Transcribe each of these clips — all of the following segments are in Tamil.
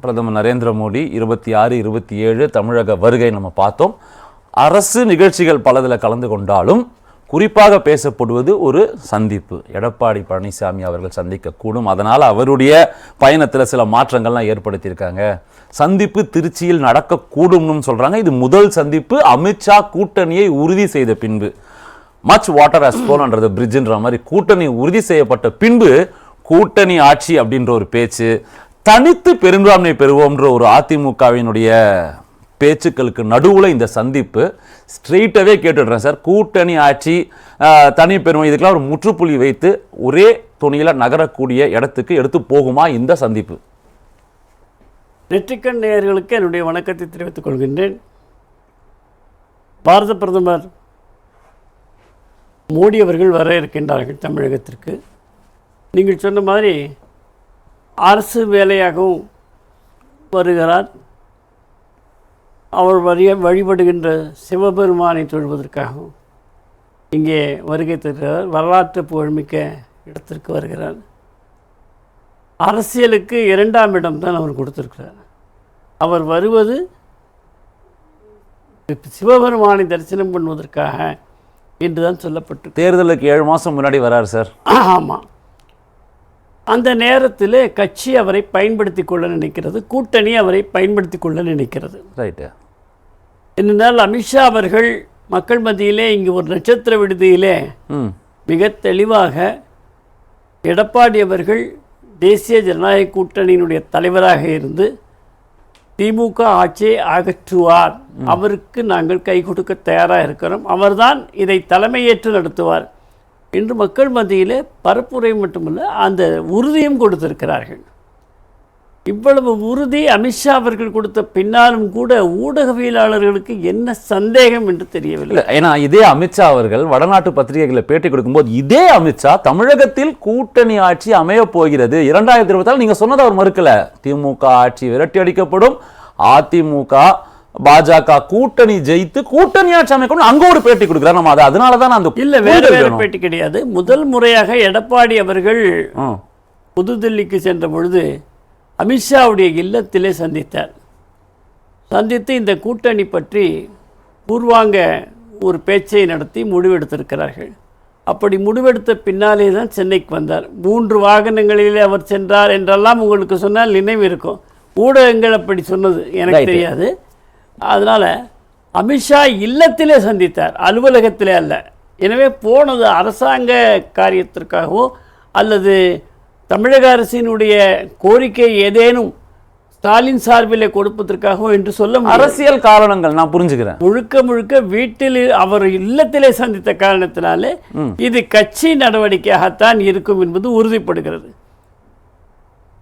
பிரதமர் நரேந்திர மோடி இருபத்தி ஆறு இருபத்தி ஏழு தமிழக வருகை நம்ம பார்த்தோம். அரசு நிகழ்ச்சிகள் பலதில் கலந்து கொண்டாலும் குறிப்பாக பேசப்படுவது ஒரு சந்திப்பு. எடப்பாடி பழனிசாமி அவர்கள் சந்திக்கக்கூடும். அதனால் அவருடைய பயணத்தில் சில மாற்றங்கள்லாம் ஏற்படுத்தியிருக்காங்க. சந்திப்பு திருச்சியில் நடக்கக்கூடும்னு சொல்கிறாங்க இது முதல் சந்திப்பு. அமித்ஷா கூட்டணியை உறுதி செய்த பின்பு மச் வாட்டர் ஹஸ் போன்ன்றது மாதிரி கூட்டணி உறுதி செய்யப்பட்ட பின்பு கூட்டணி ஆட்சி அப்படின்ற ஒரு பேச்சு தனித்து பெரும்பான்மை பெறுவோம்ன்ற ஒரு அதிமுகவினுடைய பேச்சுக்களுக்கு நடுவில் இந்த சந்திப்பு ஸ்ட்ரெயிட்டாகவே கேட்டுடுறேன் சார். கூட்டணி ஆட்சி தனி பெருமை இதுக்கெல்லாம் ஒரு முற்றுப்புள்ளி வைத்து ஒரே துணியில் நகரக்கூடிய இடத்துக்கு எடுத்து போகுமா இந்த சந்திப்பு? நெற்றிக்கண் நேயர்களுக்கு என்னுடைய வணக்கத்தை தெரிவித்துக் கொள்கின்றேன். பாரத பிரதமர் மோடி அவர்கள் வர இருக்கின்றார்கள் தமிழகத்திற்கு. நீங்கள் சொன்ன மாதிரி அரசு வேலையாகவும் வருகிறார். அவர் வரிய வழிபடுகின்ற சிவபெருமானை தொழுவதற்காகவும் இங்கே வருகை தருகிறார். வரலாற்று புகழ்மிக்க இடத்திற்கு வருகிறார். அரசியலுக்கு இரண்டாம் இடம் தான் அவர் கொடுத்திருக்கிறார். அவர் வருவது சிவபெருமானை தரிசனம் பண்ணுவதற்காக என்று தான் சொல்லப்பட்டு தேர்தலுக்கு ஏழு மாசம் முன்னாடி வராரு சார். ஆமாம் அந்த நேரத்தில் கட்சி அவரை பயன்படுத்தி கொள்ள நினைக்கிறது கூட்டணி அவரை பயன்படுத்தி கொள்ள நினைக்கிறது. ரைட்டு என்னென்னால் அமித்ஷா அவர்கள் மக்கள் மத்தியிலே இங்கு ஒரு நட்சத்திர விடுதியிலே மிக தெளிவாக எடப்பாடி அவர்கள் தேசிய ஜனநாயக கூட்டணியினுடைய தலைவராக இருந்து திமுக ஆட்சியை அகற்றுவார். அவருக்கு நாங்கள் கை கொடுக்க தயாராக இருக்கிறோம். அவர்தான் இதை தலைமையேற்று நடத்துவார். என்று மக்கள் மத்தியில் பரப்புரை மட்டுமல்ல அந்த உறுதியும் கொடுத்திருக்கிறார்கள். இவ்வளவு உறுதி அமித்ஷா அவர்கள் கொடுத்த பின்னாலும் கூட ஊடகவியலாளர்களுக்கு என்ன சந்தேகம் என்று தெரியவில்லை. ஏன்னா இதே அமித்ஷா அவர்கள் வடநாட்டு பத்திரிகைகளை பேட்டி கொடுக்கும்போது இதே அமித்ஷா தமிழகத்தில் கூட்டணி ஆட்சி அமைய போகிறது. இரண்டாயிரத்தி இருபத்தால் நீங்கள் சொன்னதை அவர் மறுக்கல. திமுக ஆட்சி விரட்டி அடிக்கப்படும். அதிமுக பாஜக கூட்டணி ஜெயித்து கூட்டணி ஆட்சி அமைக்கணும் அங்க ஒரு பேட்டி கொடுக்குறாரு. நம்ம அது அதனால தான் அந்த இல்ல வேற வேற. பேட்டி கிடையாது. முதல் முறையாக எடப்பாடி அவர்கள் புதுதில்லிக்கு சென்ற பொழுது அமித்ஷாவுடைய இல்லத்திலே சந்தித்தார். சந்தித்து இந்த கூட்டணி பற்றி பூர்வாங்க ஒரு பேச்சை நடத்தி முடிவெடுத்திருக்கிறார்கள். அப்படி முடிவெடுத்த பின்னாலே தான் சென்னைக்கு வந்தார். மூன்று வாகனங்களிலே அவர் சென்றார் என்றெல்லாம் உங்களுக்கு சொன்னால் நினைவு இருக்கும். ஊடகங்கள் அப்படி சொன்னது. எனக்கு. தெரியாது. அதனால் அமித்ஷா இல்லத்திலே சந்தித்தார் அலுவலகத்திலே அல்ல. எனவே போனது அரசாங்க காரியத்திற்காகவோ அல்லது தமிழக அரசினுடைய கோரிக்கை ஏதேனும் ஸ்டாலின் சார்பிலே கொடுப்பதற்காகவோ என்று சொல்ல அரசியல் காரணங்கள் நான் புரிஞ்சுக்கிறேன். முழுக்க முழுக்க வீட்டில் அவர் இல்லத்திலே சந்தித்த காரணத்தினாலே இது கட்சி நடவடிக்கையாகத்தான் இருக்கும் என்பது உறுதிப்படுகிறது.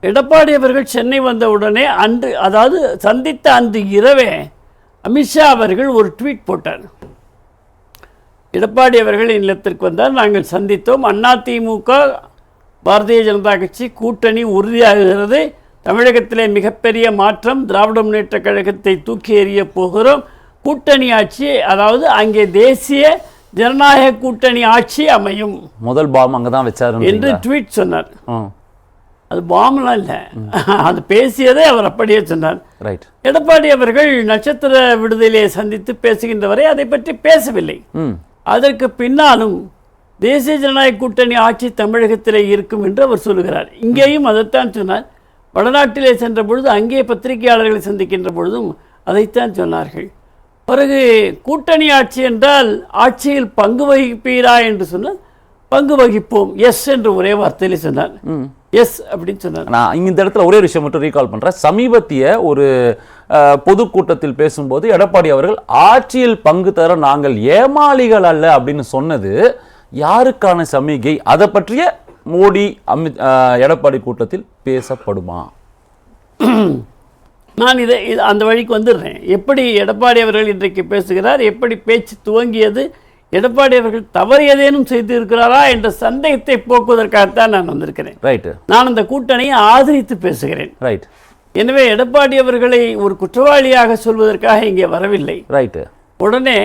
எடப்பாடி அவர்கள் சென்னை வந்த உடனே அன்று அதாவது சந்தித்த அன்று இரவே அமித்ஷா அவர்கள் ஒரு ட்வீட் போட்டார். எடப்பாடி அவர்கள் இல்லத்திற்கு வந்தால் நாங்கள் சந்தித்தோம். அதிமுக பாரதிய ஜனதா கட்சி கூட்டணி உறுதியாகிறது. தமிழகத்திலே மிகப்பெரிய மாற்றம் திராவிட முன்னேற்றக் கழகத்தை தூக்கி எறிய போகிறோம். கூட்டணி ஆட்சி அதாவது அங்கே தேசிய ஜனநாயக கூட்டணி ஆட்சி அமையும். முதல் பாம் அங்கதான் வச்சாரு என்று ட்வீட் சொன்னார். அது பாம்லாம் இல்லை. அது பேசியதை அவர் அப்படியே சொன்னார். ரைட் எடப்பாடி அவர்கள் நட்சத்திர விடுதலையை சந்தித்து பேசுகின்ற வரை அதை பற்றி பேசவில்லை. அதற்கு பின்னாலும் தேசிய ஜனநாயக கூட்டணி ஆட்சி தமிழகத்திலே இருக்கும் என்று அவர் சொல்லுகிறார். இங்கேயும் அதைத்தான் சொன்னார். வடநாட்டிலே சென்ற பொழுது அங்கே பத்திரிகையாளர்களை சந்திக்கின்ற பொழுதும் அதைத்தான் சொன்னார்கள். பிறகு கூட்டணி ஆட்சி என்றால் ஆட்சியில் பங்கு வகிப்பீரா என்று சொன்னால் பங்கு வகிப்போம். எஸ் என்று ஒரே வார்த்தையிலே சொன்னார் எஸ் அப்படின்னு சொன்னார் நான் இந்த இடத்துல ஒரே விஷயம் மட்டும் ரீகால் பண்றேன். சமீபத்திய ஒரு பொதுக்கூட்டத்தில் பேசும்போது எடப்பாடி அவர்கள் ஆட்சியில் பங்கு தர நாங்கள் ஏமாளிகள் அல்ல அப்படின்னு சொன்னது யாருக்கான சமிகை? அதை பற்றிய மோடி அமித் எடப்பாடி கூட்டத்தில் பேசப்படுமா? நான் இதை இது அந்த வழிக்கு வந்துடுறேன். எப்படி எடப்பாடி அவர்கள் இன்றைக்கு பேசுகிறார்? எப்படி பேச்சு துவங்கியது? எடப்பாடி அவர்கள் தவறு ஏதேனும் செய்திருக்கிறாரா என்ற சந்தேகத்தை போக்குவதற்காகத்தான் நான் வந்திருக்கிறேன். ரைட்டு நான் அந்த கூட்டணியை ஆதரித்து பேசுகிறேன். ரைட் எனவே எடப்பாடி அவர்களை ஒரு குற்றவாளியாக சொல்வதற்காக இங்கே வரவில்லை. ரைட்டு உடனே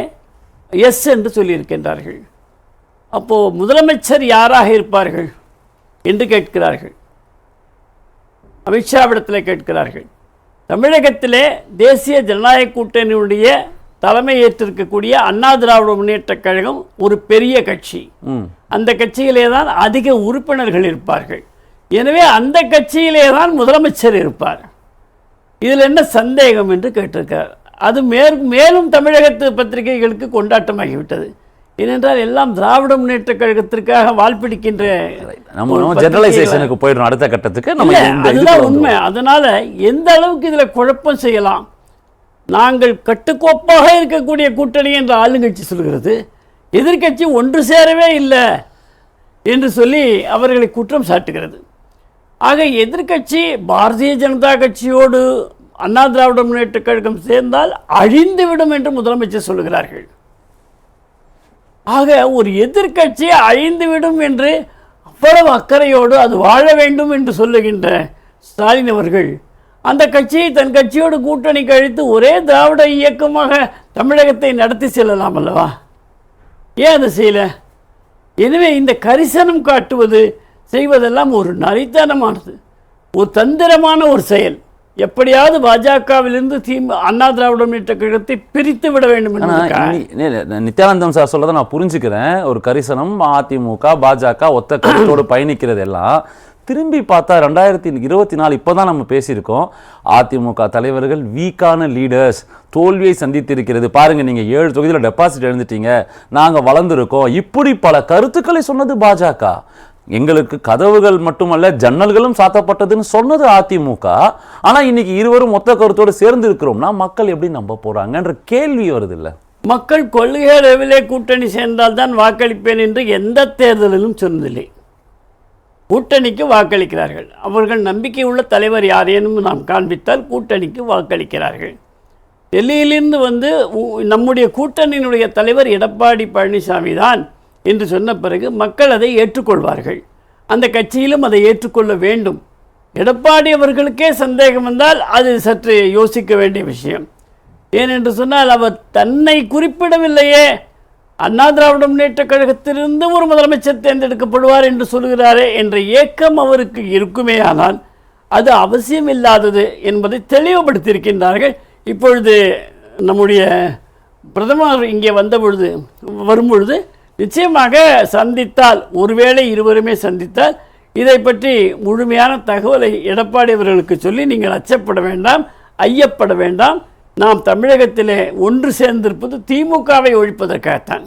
எஸ் என்று சொல்லியிருக்கின்றார்கள். அப்போது முதலமைச்சர் யாராக இருப்பார்கள் என்று கேட்கிறார்கள். அமித்ஷாவிடத்தில் கேட்கிறார்கள். தமிழகத்திலே தேசிய ஜனநாயக கூட்டணியுடைய தலைமை ஏற்றிருக்கக்கூடிய அண்ணா திராவிட முன்னேற்றக் கழகம் ஒரு பெரிய கட்சி. அந்த கட்சியிலே தான் அதிக உறுப்பினர்கள் இருப்பார்கள். எனவே அந்த கட்சியிலே தான் முதலமைச்சர் இருப்பார். இதில் என்ன சந்தேகம் என்று கேட்டிருக்கார் அது மேற் மேலும் தமிழகத்து பத்திரிகைகளுக்கு கொண்டாட்டமாகிவிட்டது. ஏனென்றால் எல்லாம் திராவிட முன்னேற்றக் கழகத்திற்காக வால்பிடிக்கின்ற நம்ம ஜெனரலைசேஷனுக்கு போயிடும் அடுத்த கட்டத்துக்கு. நம்ம அதுதான் உண்மை. அதனால எந்த அளவுக்கு இதுல குழப்பம் செய்யலாம்? நாங்கள் கட்டுக்கோப்பாக இருக்கக்கூடிய கூட்டணி என்ற ஆளுங்கட்சி சொல்கிறது. எதிர்க்கட்சி ஒன்று சேரவே இல்லை என்று சொல்லி அவர்களை குற்றம் சாட்டுகிறது. ஆக எதிர்க்கட்சி பாரதிய ஜனதா கட்சியோடு அண்ணா திராவிட முன்னேற்ற கழகம் சேர்ந்தால் அழிந்துவிடும் என்று முதலமைச்சர் சொல்கிறார்கள். ஆக ஒரு எதிர்க்கட்சி அழிந்துவிடும் என்று அவ்வளவு அக்கறையோடு அது வாழ வேண்டும் என்று சொல்லுகின்ற ஸ்டாலின் அவர்கள் அந்த கட்சியை தன் கட்சியோடு கூட்டணி கழித்து ஒரே திராவிட இயக்கமாக தமிழகத்தை நடத்தி செல்லலாம் அல்லவா? ஏன் அதை செய்யல? எனவே இந்த கரிசனம் காட்டுவது செய்வதெல்லாம் ஒரு நரித்தனமானது ஒரு தந்திரமான ஒரு செயல். எப்படியாவது பாஜகவிலிருந்து திமு அண்ணா திராவிட முன்னேற்ற கழகத்தை பிரித்து விட வேண்டும் நித்யானந்தம் சார் சொல்லதை நான் புரிஞ்சுக்கிறேன். ஒரு கரிசனம் அதிமுக பாஜக ஒத்த கருத்தோடு பயணிக்கிறது எல்லாம். திரும்பி பார்த்தா ரெண்டாயிரத்தி இருபத்தி நாலு இப்போதான் நம்ம பேசியிருக்கோம். அதிமுக தலைவர்கள் வீக்கான லீடர்ஸ் தோல்வியை சந்தித்திருக்கிறது. பாருங்கள் நீங்கள் ஏழு தொகுதியில் டெபாசிட் எழுந்துட்டீங்க. நாங்கள் வளர்ந்துருக்கோம். இப்படி பல கருத்துக்களை சொன்னது பாஜக. எங்களுக்கு கதவுகள் மட்டுமல்ல ஜன்னல்களும் சாத்தப்பட்டதுன்னு சொன்னது அதிமுக. ஆனால் இன்னைக்கு இருவரும் மொத்த கருத்தோடு சேர்ந்து இருக்கிறோம்னா மக்கள் எப்படி நம்ப போகிறாங்கன்ற கேள்வி வருது இல்லை மக்கள் கொள்கை அளவிலே கூட்டணி சேர்ந்தால் தான் வாக்களிப்பேன் என்று எந்த தேர்தலிலும் சொன்னதில்லை. கூட்டணிக்கு வாக்களிக்கிறார்கள். அவர்கள் நம்பிக்கை உள்ள தலைவர் யாரேனும் நாம் காண்பித்தால் கூட்டணிக்கு வாக்களிக்கிறார்கள். டெல்லியிலிருந்து வந்து உ- நம்முடைய கூட்டணியினுடைய தலைவர் எடப்பாடி பழனிசாமி தான் என்று சொன்ன பிறகு மக்கள் அதை ஏற்றுக்கொள்வார்கள். அந்த கட்சியிலும் அதை ஏற்றுக்கொள்ள வேண்டும். எடப்பாடி அவர்களுக்கே சந்தேகம் வந்தால் அது சற்று யோசிக்க வேண்டிய விஷயம். ஏனென்று சொன்னால் அவர் தன்னை குறிப்பிடவில்லையே. அண்ணா திராவிட முன்னேற்ற கழகத்திலிருந்து ஒரு முதலமைச்சர் தேர்ந்தெடுக்கப்படுவார் என்று சொல்கிறாரே என்ற ஏக்கம் அவருக்கு இருக்குமேயானால் அது அவசியம் இல்லாதது என்பதை தெளிவுபடுத்தியிருக்கின்றார்கள். இப்பொழுது நம்முடைய பிரதமர் இங்கே வந்த பொழுது வரும்பொழுது நிச்சயமாக சந்தித்தால் ஒருவேளை இருவருமே சந்தித்தால் இதை பற்றி முழுமையான தகவலை எடப்பாடி அவர்களுக்கு சொல்லி நீங்கள் அச்சப்பட வேண்டாம் ஐயப்பட வேண்டாம். நாம் தமிழகத்திலே ஒன்று சேர்ந்திருப்பது திமுகவை ஒழிப்பதற்காகத்தான்.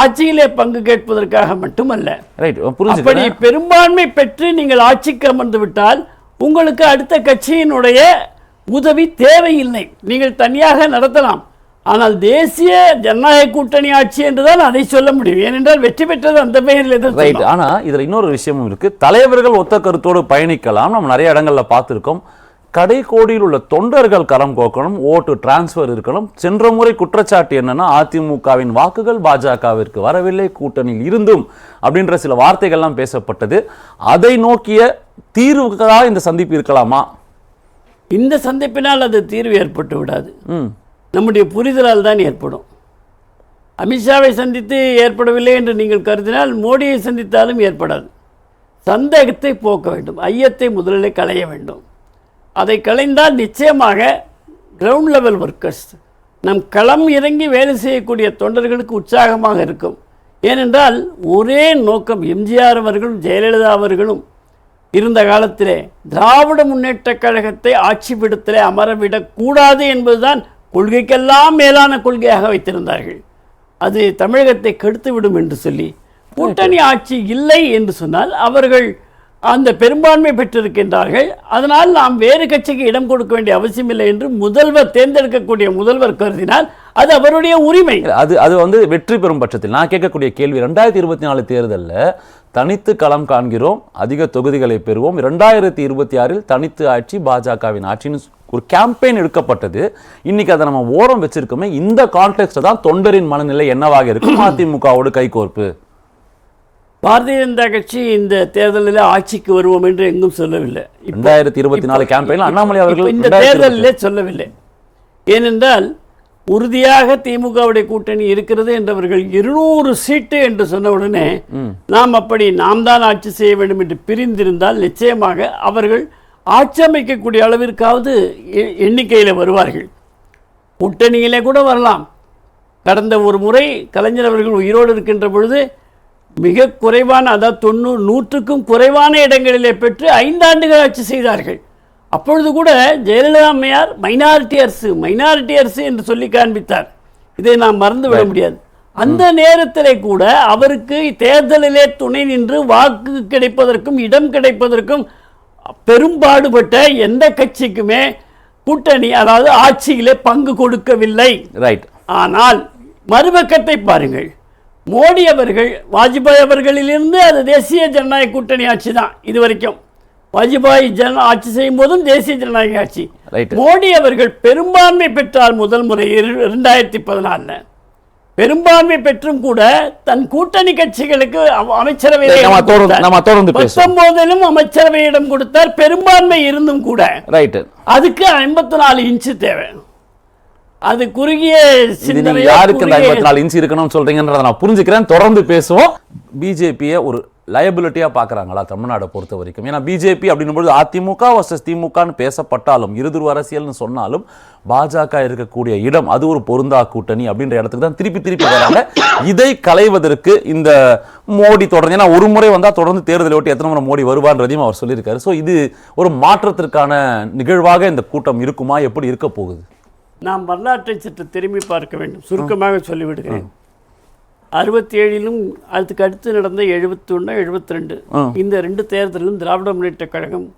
ஆட்சியிலே பங்கு கேட்பதற்காக மட்டுமல்ல. ரைட் அப்படி பெரும்பான்மை பெற்று நீங்கள் ஆட்சிக்கு அமர்ந்து விட்டால் உங்களுக்கு அடுத்த கட்சியினுடைய உதவி தேவையில்லை. நீங்கள் தனியாக நடத்தலாம். ஆனால் தேசிய ஜனநாயக கூட்டணி ஆட்சி என்றுதான் அதை சொல்ல முடியும். ஏனென்றால் வெற்றி பெற்றது அந்த பெயரில் ரைட் ஆனா இதுல இன்னொரு விஷயமும் இருக்கு. தலைவர்கள் ஒத்த கருத்தோடு பயணிக்கலாம். நம்ம நிறைய இடங்கள்ல பார்த்திருக்கோம். கடைக்கோடியில் உள்ள தொண்டர்கள் கரம் கோக்கணும் ஓட்டு டிரான்ஸ்ஃபர் இருக்கணும். சென்ற முறை குற்றச்சாட்டு என்னன்னா அதிமுகவின் வாக்குகள் பாஜகவிற்கு வரவில்லை கூட்டணியில் இருந்தும் அப்படின்ற சில வார்த்தைகள்லாம் பேசப்பட்டது. அதை நோக்கிய தீர்வுக்காக இந்த சந்திப்பு இருக்கலாமா? இந்த சந்திப்பினால் அது தீர்வு ஏற்பட்டு விடாது. ம். நம்முடைய புரிதலால் தான் ஏற்படும். அமித்ஷாவை சந்தித்து ஏற்படவில்லை என்று நீங்கள் கருதினால் மோடியை சந்தித்தாலும் ஏற்படாது. சந்தேகத்தை போக்க வேண்டும். ஐயத்தை முதலில் களைய வேண்டும். அதை களைந்தால் நிச்சயமாக கிரவுண்ட் லெவல் ஒர்க்கர்ஸ் நம் களம் இறங்கி வேலை செய்யக்கூடிய தொண்டர்களுக்கு உற்சாகமாக இருக்கும். ஏனென்றால் ஒரே நோக்கம் எம்ஜிஆர் அவர்களும் ஜெயலலிதா அவர்களும் இருந்த காலத்திலே திராவிட முன்னேற்றக் கழகத்தை ஆட்சி பிடித்தலே அமரவிடக்கூடாது என்பதுதான் கொள்கைக்கெல்லாம் மேலான கொள்கையாக வைத்திருந்தார்கள். அது தமிழகத்தை கெடுத்துவிடும் என்று சொல்லி கூட்டணி ஆட்சி இல்லை என்று சொன்னால் அவர்கள் அந்த பெரும்பான்மை பெற்றிருக்கின்றார்கள். அதனால் நாம் வேறு கட்சிக்கு இடம் கொடுக்க வேண்டிய அவசியமில்லை என்று முதல்வர் தேர்ந்தெடுக்கக்கூடிய முதல்வர் கருதினால் அது அவருடைய உரிமை. அது அது வந்து வெற்றி பெறும் பட்சத்தில். நான் கேட்கக்கூடிய கேள்வி ரெண்டாயிரத்தி இருபத்தி நாலு தேர்தலில் தனித்து களம் காண்கிறோம் அதிக தொகுதிகளை பெறுவோம். ரெண்டாயிரத்தி இருபத்தி ஆறில் தனித்து ஆட்சி பாஜகவின் ஆட்சின்னு ஒரு கேம்பெயின் எடுக்கப்பட்டது. இன்னைக்கு அதை நம்ம ஓரம் வச்சிருக்கோமே. இந்த கான்டெக்ட் தான் தொண்டரின் மனநிலை என்னவாக இருக்கும்? அதிமுகவோடு கைகோர்ப்பு. பாரதிய ஜனதா கட்சி இந்த தேர்தலில் ஆட்சிக்கு வருவோம் என்று எங்கும் சொல்லவில்லை. ரெண்டாயிரத்தி இருபத்தி நாலு கேம்பெயினில் அண்ணாமலை அவர்கள் இந்த 2024 தேர்தலிலே சொல்லவில்லை. ஏனென்றால் உறுதியாக திமுகவுடைய கூட்டணி இருக்கிறது என்றவர்கள் இருநூறு சீட்டு என்று சொன்ன உடனே நாம் அப்படி நாம் தான் ஆட்சி செய்ய வேண்டும் என்று பிரிந்திருந்தால் நிச்சயமாக அவர்கள் ஆட்சி அமைக்கக்கூடிய அளவிற்காவது எண்ணிக்கையில் வருவார்கள். கூட்டணியிலே கூட வரலாம். கடந்த ஒரு முறை கலைஞர் அவர்கள் உயிரோடு இருக்கின்ற பொழுது மிக குறைவான அதாவது தொண்ணூறு நூற்றுக்கும் குறைவான இடங்களிலே பெற்று ஐந்தாண்டுகள் ஆட்சி செய்தார்கள். அப்பொழுது கூட ஜெயலலிதா அம்மையார் மைனாரிட்டி அரசு மைனாரிட்டி அரசு என்று சொல்லி காண்பித்தார். இதை நாம் மறந்துவிட முடியாது. அந்த நேரத்திலே கூட அவருக்கு தேர்தலிலே துணை நின்று வாக்கு கிடைப்பதற்கும் இடம் கிடைப்பதற்கும் பெரும்பாடுபட்ட எந்த கட்சிக்குமே கூட்டணி அதாவது ஆட்சியிலே பங்கு கொடுக்கவில்லை. ரைட் ஆனால் மறுபக்கத்தை பாருங்கள். மோடி அவர்கள் வாஜ்பாய் அவர்களிலிருந்து அது தேசிய ஜனநாயக கூட்டணி ஆட்சி தான் இது வரைக்கும் வாஜ்பாய் ஜன ஆட்சி செய்யும் போதும் தேசிய ஜனநாயக ஆட்சி. மோடி அவர்கள் பெரும்பான்மை பெற்றார் முதல் முறை இரு- இரண்டாயிரத்தி பதினாலில் பெரும்பான்மை பெற்றும் கூட தன் கூட்டணி கட்சிகளுக்கு பேசுவோம். பத்தொன்பதிலும் அமைச்சரவை இடம் கொடுத்தார். பெரும்பான்மை இருந்தும் கூட. அதுக்கு ஐம்பத்தி நாலு இன்ச்சு தேவை. அது குறுகிய சிந்தனையோ, யாருக்கு இந்த ஐம்பத்தி நாலு இன்ச் இருக்கணும்னு சொல்றீங்கன்றத நான் புரிஞ்சுக்கிறேன். தொடர்ந்து பேசுவோம். பிஜேபியை ஒரு லயபிலிட்டியா பாக்குறாங்களா தமிழ்நாடை பொறுத்த வரைக்கும்? ஏன்னா பிஜேபி அப்படின்னும்போது அதிமுக வர்சஸ் திமுகன்னு பேசப்பட்டாலும் இருதுருவ அரசியல்னு சொன்னாலும் பாஜக இருக்கக்கூடிய இடம் அது ஒரு பொருந்தா கூட்டணி அப்படின்ற இடத்துக்கு தான் திருப்பி திருப்பி வராங்க. இதை களைவதற்கு இந்த மோடி தொடர்ந்து ஏன்னா ஒரு முறை வந்தா தொடர்ந்து தேர்தலை ஒட்டி எத்தனை முறை மோடி வருவான்றதையும் அவர் சொல்லியிருக்காரு. ஸோ இது ஒரு மாற்றத்திற்கான நிகழ்வாக இந்த கூட்டம் இருக்குமா? எப்படி இருக்க போகுது? நாம் வரலாற்றை சற்று திரும்பி பார்க்க வேண்டும். சுருக்கமாக சொல்லிவிடுகிறேன். அறுபத்தி ஏழிலும் அதுக்கு அடுத்து நடந்த எழுபத்தி ஒன்று எழுபத்தி ரெண்டு இந்த ரெண்டு தேர்தலிலும் திராவிட முன்னேற்ற கழகம்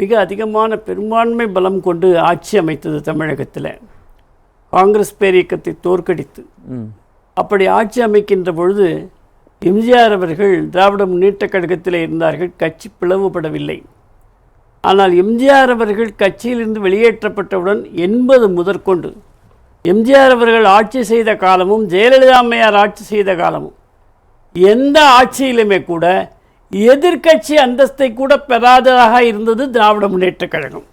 மிக அதிகமான பெரும்பான்மை பலம் கொண்டு ஆட்சி அமைத்தது தமிழகத்தில். காங்கிரஸ் பேரியக்கத்தை தோற்கடித்து. அப்படி ஆட்சி அமைக்கின்ற பொழுது எம்ஜிஆர் அவர்கள் திராவிட முன்னேற்ற கழகத்தில் இருந்தார்கள். கட்சி பிளவுபடவில்லை. ஆனால் எம்ஜிஆர் அவர்கள் கட்சியிலிருந்து வெளியேற்றப்பட்டவுடன் எண்பது முதற்கொண்டு. எம்ஜிஆர் அவர்கள் ஆட்சி செய்த காலமும் ஜெயலலிதா அம்மையார் ஆட்சி செய்த காலமும் எந்த ஆட்சியிலுமே கூட எதிர்க்கட்சி அந்தஸ்தை கூட பெறாததாக இருந்தது திராவிட முன்னேற்ற கழகம்.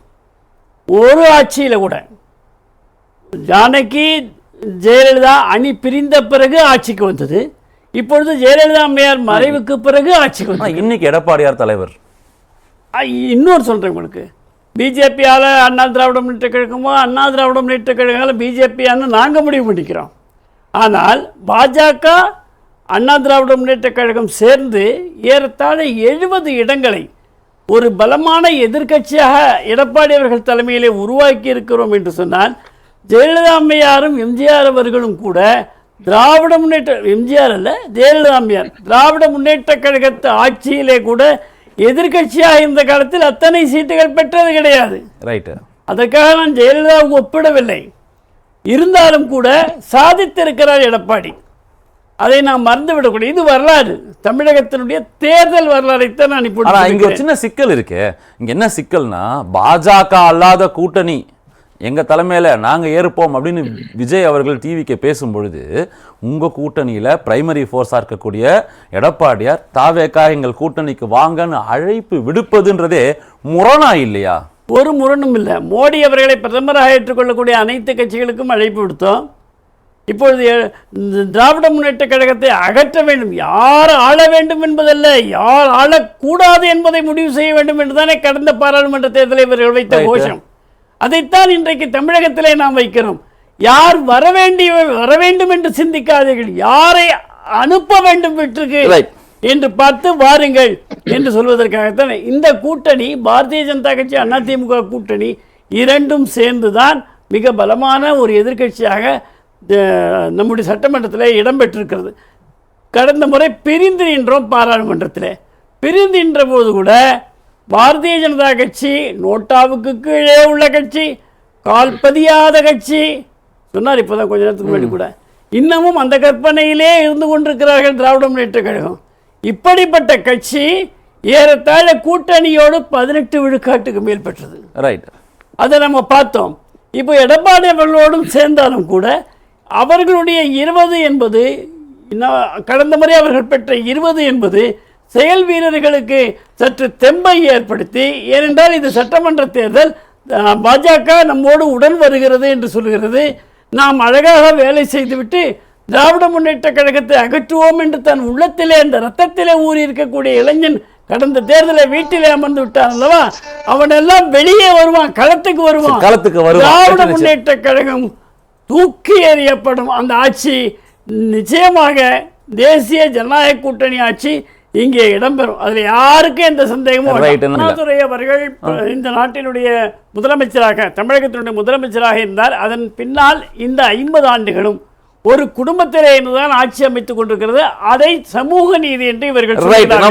ஒரு ஆட்சியில் கூட. ஜானகி ஜெயலலிதா அணி பிரிந்த பிறகு ஆட்சிக்கு வந்தது. இப்பொழுது ஜெயலலிதா அம்மையார் மறைவுக்கு பிறகு ஆட்சிக்கு வந்தது இன்னைக்கு எடப்பாடியார் தலைவர் இன்னொரு சொல்கிறேன் உங்களுக்கு. பிஜேபியால் அண்ணா திராவிட முன்னேற்ற கழகமோ அண்ணா திராவிட முன்னேற்ற கழகத்தால் பிஜேபியான்னு நாங்கள் முடிவு பண்ணிக்கிறோம். ஆனால் பாஜக அண்ணா திராவிட முன்னேற்ற கழகம் சேர்ந்து ஏறத்தாழ எழுபது இடங்களை ஒரு பலமான எதிர்க்கட்சியாக எடப்பாடி அவர்கள் தலைமையிலே உருவாக்கி இருக்கிறோம் என்று சொன்னால் ஜெயலலிதா அம்மையாரும் எம்ஜிஆர் அவர்களும் கூட திராவிட முன்னேற்ற எம்ஜிஆர் அல்ல ஜெயலலிதா அம்மையார் திராவிட முன்னேற்ற கழகத்து ஆட்சியிலே கூட எதிர்க்கட்சியாக இருந்த காலத்தில் அத்தனை சீட்டுகள் பெற்றது கிடையாது. ரைட்டு அதற்காக நான் ஜெயலலிதாவுக்கு ஒப்பிடவில்லை. இருந்தாலும் கூட சாதித்திருக்கிறார் எடப்பாடி. அதை நாம் மறந்துவிடக்கூடாது. இது வரலாறு. தமிழகத்தினுடைய தேர்தல் வரலாறைத்தான் நான் ஆனா இங்க. சின்ன சிக்கல் இருக்கு. இங்க என்ன சிக்கல்னா பாஜக அல்லாத கூட்டணி. எங்க தலைமையில நாங்க ஏறுப்போம் அப்படின்னு விஜய் அவர்கள் டிவிக்கு பேசும் பொழுது உங்க கூட்டணியில பிரைமரி ஃபோர்ஸா இருக்கக்கூடிய எடப்பாடியார் தாவேக்கா எங்கள் கூட்டணிக்கு வாங்கன்னு அழைப்பு விடுப்பதுன்றதே முரணா இல்லையா? ஒரு முரணும் இல்லை. மோடி அவர்களை பிரதமராக ஏற்றுக்கொள்ளக்கூடிய அனைத்து கட்சிகளுக்கும் அழைப்பு விடுத்தோம். இப்பொழுது திராவிட முன்னேற்ற கழகத்தை அகற்ற வேண்டும். யார் ஆள வேண்டும் என்பதல்ல. யார் ஆளக்கூடாது என்பதை முடிவு செய்ய வேண்டும் என்றுதானே கடந்த பாராளுமன்ற தேர்தலை இவர்கள் வைத்த. கோஷம். அதைத்தான் இன்றைக்கு தமிழகத்திலே நாம் வைக்கிறோம். யார் வர வேண்டிய வர வேண்டும் என்று சிந்திக்காதீர்கள். யாரை அனுப்ப வேண்டும் வீட்டுக்கு. என்று பார்த்து வாருங்கள் என்று சொல்வதற்காகத்தான் இந்த கூட்டணி பாரதிய ஜனதா கட்சி அதிமுக கூட்டணி இரண்டும் சேர்ந்துதான் மிக பலமான ஒரு எதிர்க்கட்சியாக அஹ், நம்முடைய சட்டமன்றத்தில் இடம்பெற்றிருக்கிறது. கடந்த முறை பிரிந்து நின்றோம் பாராளுமன்றத்தில். பிரிந்து நின்ற போது கூட பாரதிய ஜனதா கட்சி நோட்டாவுக்கு கீழே உள்ள கட்சி கால் பதியாத கட்சி. சொன்னார் இப்போதான் கொஞ்ச நேரத்துக்கு முன்னாடி கூட. இன்னமும் அந்த கற்பனையிலே இருந்து கொண்டிருக்கிறார்கள் திராவிட முன்னேற்ற கழகம். இப்படிப்பட்ட கட்சி ஏறத்தாழ கூட்டணியோடு பதினெட்டு விழுக்காட்டுக்கு மேல் பெற்றது. ரைட் அதை நம்ம பார்த்தோம். இப்போ எடப்பாடி அவர்களோடும் சேர்ந்தாலும் கூட அவர்களுடைய இருபது என்பது கடந்த முறை அவர்கள் பெற்ற இருபது என்பது செயல் வீரர்களுக்கு சற்று தெம்பை ஏற்படுத்தி ஏனென்றால் இது சட்டமன்ற தேர்தல் பாஜக நம்மோடு உடன் வருகிறது என்று சொல்கிறது நாம் அழகாக வேலை செய்துவிட்டு திராவிட முன்னேற்ற கழகத்தை அகற்றுவோம் என்று தன் உள்ளத்திலே அந்த ரத்தத்திலே ஊறி இருக்கக்கூடிய இளைஞன் கடந்த தேர்தலில் வீட்டிலே அமர்ந்து விட்டான் அல்லவா அவன் எல்லாம் வெளியே வருவான் களத்துக்கு வருவான் களத்துக்கு வருவான். திராவிட. முன்னேற்ற கழகம் தூக்கி எறியப்படும் அந்த ஆட்சி நிச்சயமாக தேசிய ஜனநாயக கூட்டணி ஆட்சி இங்கே இடம்பெறும். அதுல யாருக்கும் எந்த சந்தேகமும். அண்ணாதுரை அவர்கள் இந்த நாட்டினுடைய முதலமைச்சராக தமிழகத்தினுடைய முதலமைச்சராக இருந்தார். அதன் பின்னால் இந்த ஐம்பது ஆண்டுகளும் ஒரு குடும்பத்திலே இருந்துதான் ஆட்சி அமைத்துக் கொண்டிருக்கிறது. அதை சமூக நீதி என்று இவர்கள்